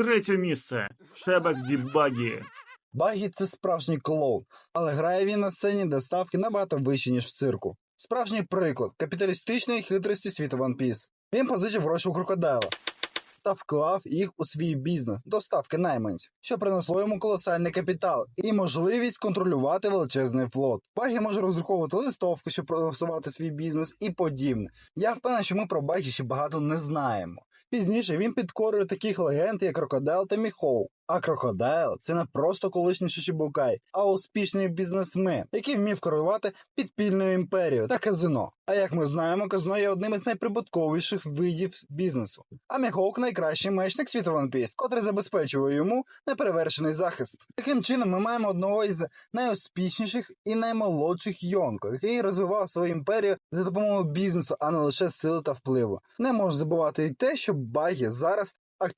Третє місце. Шебек Дібагі. Багі це справжній клоун, але грає він на сцені, де ставки набагато вищі, ніж в цирку. Справжній приклад капіталістичної хитрості світу One Piece. Він позичив гроші у крокодила та вклав їх у свій бізнес до ставки найманців, що принесло йому колосальний капітал і можливість контролювати величезний флот. Багі може роздруковувати листовки, щоб просувати свій бізнес і подібне. Я впевнений, що ми про Багі ще багато не знаємо. Пізніше він підкорив таких легенд, як Крокодил та Міхоу. А Крокодайл це не просто колишній Шишибукай, а успішний бізнесмен, який вмів керувати підпільною імперією та казино. А як ми знаємо, казино є одним із найприбутковіших видів бізнесу. А Міхоук найкращий мечник світу One Piece, котрий забезпечує йому неперевершений захист. Таким чином, ми маємо одного із найуспішніших і наймолодших Йонко, який розвивав свою імперію за допомогою бізнесу, а не лише сили та впливу. Не можна забувати й те, що Багі зараз